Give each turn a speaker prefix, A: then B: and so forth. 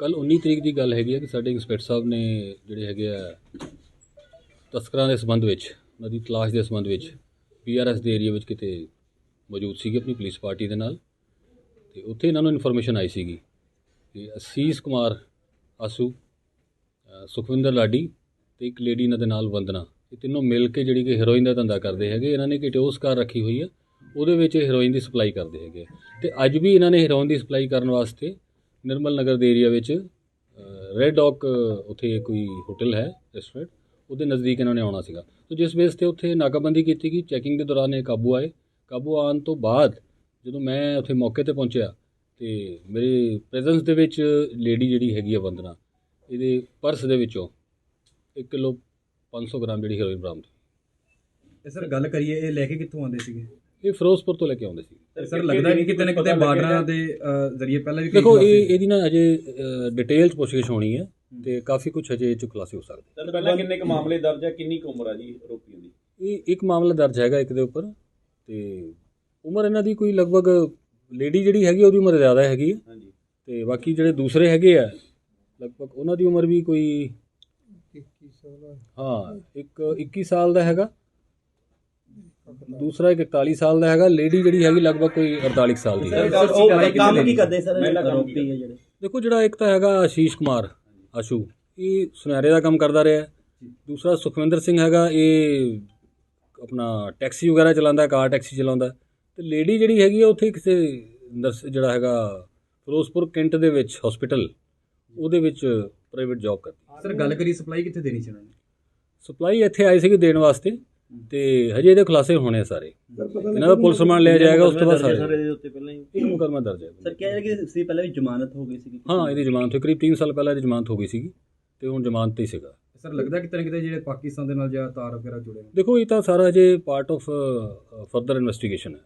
A: ਕੱਲ 19 ਤਰੀਕ ਦੀ ਗੱਲ ਹੈਗੀ ਆ ਕਿ ਸਾਡੇ ਇੰਸਪੈਕਟਰ ਸਾਹਿਬ ਨੇ ਜਿਹੜੇ ਹੈਗੇ ਆ ਤਸਕਰਾਂ ਦੇ ਸੰਬੰਧ ਵਿੱਚ, ਉਹਨਾਂ ਦੀ ਤਲਾਸ਼ ਦੇ ਸੰਬੰਧ ਵਿੱਚ ਪੀਆਰਐਸ ਦੇ ਏਰੀਆ ਵਿੱਚ ਕਿਤੇ ਮੌਜੂਦ ਸੀਗੇ ਆਪਣੀ ਪੁਲਿਸ ਪਾਰਟੀ ਦੇ ਨਾਲ ਤੇ ਉੱਥੇ ਇਹਨਾਂ ਨੂੰ ਇਨਫੋਰਮੇਸ਼ਨ ਆਈ ਸੀਗੀ ਕਿ ਅਸੀਸ ਕੁਮਾਰ ਆਸੂ ਸੁਖਵਿੰਦਰ ਲਾਡੀ ਤੇ ਇੱਕ ਲੇਡੀ ਇਹਨਾਂ ਦੇ ਨਾਲ ਵੰਦਨਾ। ਇਹ ਤਿੰਨੋਂ ਮਿਲ ਕੇ ਜਿਹੜੀ ਕਿ ਹੈਰੋਇਨ ਦਾ ਧੰਦਾ ਕਰਦੇ ਹੈਗੇ, ਇਹਨਾਂ ਨੇ ਕਿਟੋਸ ਕਾਰ ਰੱਖੀ ਹੋਈ ਹੈ ਉਹਦੇ ਵਿੱਚ ਇਹ ਹੈਰੋਇਨ ਦੀ ਸਪਲਾਈ ਕਰਦੇ ਹੈਗੇ ਤੇ ਅੱਜ ਵੀ ਇਹਨਾਂ ਨੇ ਹੈਰੋਇਨ ਦੀ ਸਪਲਾਈ ਕਰਨ ਵਾਸਤੇ ਨਿਰਮਲ ਨਗਰ ਦੇ ਏਰੀਆ ਵਿੱਚ ਰੈੱਡ ਡੌਕ ਉੱਥੇ ਕੋਈ ਹੋਟਲ ਹੈ ਰੈਸਟੋਰੈਂਟ ਉਹਦੇ ਨਜ਼ਦੀਕ ਇਹਨਾਂ ਨੇ ਆਉਣਾ ਸੀਗਾ। ਸੋ ਜਿਸ ਬੇਸ ਤੇ ਉੱਥੇ ਨਾਕਾਬੰਦੀ ਕੀਤੀ ਗਈ ਚੈਕਿੰਗ ਦੇ ਦੌਰਾਨ ਇਹ ਕਾਬੂ ਆਏ। ਕਾਬੂ ਆਉਣ ਤੋਂ ਬਾਅਦ ਜਦੋਂ ਮੈਂ ਉੱਥੇ ਮੌਕੇ ਤੇ ਪਹੁੰਚਿਆ ਤੇ ਮੇਰੇ ਪ੍ਰੈਜ਼ੈਂਸ ਦੇ ਵਿੱਚ ਲੇਡੀ ਜਿਹੜੀ ਹੈਗੀ ਆ ਵੰਦਨਾ, ਇਹਦੇ ਪਰਸ ਦੇ ਵਿੱਚੋਂ 1 ਕਿਲੋ 500 ਗ੍ਰਾਮ ਜਿਹੜੀ ਹੈਰੋਇਨ ਬਰਾਮਦ ਹੋਈ।
B: ਸਰ ਗੱਲ ਕਰੀਏ, ਇਹ ਲੈ ਕੇ ਕਿੱਥੋਂ ਆਉਂਦੇ ਸੀਗੇ?
A: ਇਹ ਫਿਰੋਜ਼ਪੁਰ ਤੋਂ ਲੈ ਕੇ ਆਉਂਦੇ ਸੀ।
B: ਸਰ ਲੱਗਦਾ ਨਹੀਂ ਕਿਤੇ ਨਾ ਕਿਤੇ ਬਾਰਡਰਾਂ ਦੇ ਜ਼ਰੀਏ ਪਹਿਲਾਂ ਵੀ ਕਈ
A: ਦੇਖੋ ਇਹ ਇਹਦੀ ਨਾ ਅਜੇ ਡਿਟੇਲ ਚ ਪੁੱਛਗਿੱਛ ਹੋਣੀ ਹੈ ਤੇ ਕਾਫੀ ਕੁਝ ਅਜੇ ਇਹ ਚ ਖੁਲਾਸੇ ਹੋ ਸਕਦੇ।
C: ਸਰ ਪਹਿਲਾਂ ਕਿੰਨੇ ਕੁ ਮਾਮਲੇ ਦਰਜ ਹੈ? ਕਿੰਨੀ ਕੁ ਉਮਰ ਆ ਜੀ ਆਰੋਪੀਆਂ ਦੀ?
A: ਇਹ ਇੱਕ ਮਾਮਲਾ ਦਰਜ ਹੈਗਾ ਇੱਕ ਦੇ ਉੱਪਰ ਤੇ ਉਮਰ ਇਹਨਾਂ ਦੀ ਕੋਈ ਲਗਭਗ ਲੇਡੀ ਜਿਹੜੀ ਹੈਗੀ ਉਹਦੀ ਉਮਰ ਜ਼ਿਆਦਾ ਹੈਗੀ ਹੈ
C: ਹਾਂਜੀ।
A: ਤੇ ਬਾਕੀ ਜਿਹੜੇ ਦੂਸਰੇ ਹੈਗੇ ਆ ਲਗਭਗ ਉਹਨਾਂ ਦੀ ਉਮਰ ਵੀ ਕੋਈ ਹਾਂ ਇੱਕ 21 ਸਾਲ ਦਾ ਹੈਗਾ ਦੂਸਰਾ ਇੱਕ 41 ਸਾਲ ਦਾ ਹੈਗਾ ਲੇਡੀ ਜਿਹੜੀ ਹੈਗੀ ਲਗਭਗ ਕੋਈ 48 ਸਾਲ ਦੀ ਹੈ।
C: ਸਰ,
B: ਉਹ ਕੰਮ ਕੀ
C: ਕਰਦੇ ਸਰ? ਆਰੋਪੀ ਹੈ ਜਿਹੜੇ।
A: ਦੇਖੋ ਜਿਹੜਾ ਇੱਕ ਤਾਂ ਹੈਗਾ ਆਸ਼ੀਸ਼ ਕੁਮਾਰ ਆਸ਼ੂ ਇਹ ਸੁਨਹਿਰੇ ਦਾ ਕੰਮ ਕਰਦਾ ਰਿਹਾ। ਦੂਸਰਾ ਸੁਖਵਿੰਦਰ ਸਿੰਘ ਹੈਗਾ ਇਹ ਆਪਣਾ ਟੈਕਸੀ ਵਗੈਰਾ ਚਲਾਉਂਦਾ ਕਾਰ ਟੈਕਸੀ ਚਲਾਉਂਦਾ। ਤੇ ਲੇਡੀ ਜਿਹੜੀ ਹੈਗੀ ਆ ਉੱਥੇ ਕਿਸੇ ਜਿਹੜਾ ਹੈਗਾ ਫਿਰੋਜ਼ਪੁਰ ਕੈਂਟ ਦੇ ਵਿੱਚ ਹਸਪੀਟਲ ਉਹਦੇ ਵਿੱਚ ਪ੍ਰਾਈਵੇਟ ਜੌਬ ਕਰਦੀ।
B: ਸਰ ਗੱਲ ਕਰੀ ਸਪਲਾਈ ਕਿੱਥੇ ਦੇਣੀ ਸੀ ਉਹਨਾਂ ਨੇ?
A: ਸਪਲਾਈ ਇੱਥੇ ਆਈ ਸੀਗੀ ਦੇਣ ਵਾਸਤੇ। ਤੇ ਹਜੇ ਇਹਦੇ ਖੁਲਾਸੇ ਹੋਣੇ ਆ ਸਾਰੇ। ਇਹਨਾਂ ਦਾ ਪੁਲਿਸ ਰਿਮਾਂਡ ਲਿਆ ਜਾਏਗਾ ਉਸ ਤੋਂ ਬਾਅਦ ਸਾਰੇ।
C: ਇਹਦੇ ਉੱਤੇ ਪਹਿਲਾਂ ਹੀ।
A: ਇੱਕ ਮੁਕੱਦਮਾ ਦਰਜ ਹੈ।
C: ਸਰ ਕਹਿ ਰਹੇ ਕਿ ਸੀ ਪਹਿਲਾਂ ਵੀ ਜ਼ਮਾਨਤ ਹੋ ਗਈ ਸੀ
A: ਹਾਂ ਇਹਦੀ ਜ਼ਮਾਨਤ ਹੋਈ ਕਰੀਬ 3 ਸਾਲ ਪਹਿਲਾਂ ਇਹਦੀ ਜ਼ਮਾਨਤ ਹੋ ਗਈ ਸੀਗੀ ਤੇ ਹੁਣ ਜ਼ਮਾਨਤ ਤੇ ਹੀ ਸੀਗਾ।
B: ਸਰ ਲੱਗਦਾ ਕਿਤੇ ਨਾ ਕਿਤੇ ਜਿਹੜੇ ਪਾਕਿਸਤਾਨ ਦੇ ਨਾਲ ਜਾਂ ਤਾਰ ਵਗੈਰਾ ਜੁੜੇ ਨੇ
A: ਦੇਖੋ ਇਹ ਤਾਂ ਸਾਰਾ ਜੇ ਪਾਰਟ ਆਫ ਫਰਦਰ ਇਨਵੈਸਟੀਗੇਸ਼ਨ ਹੈ।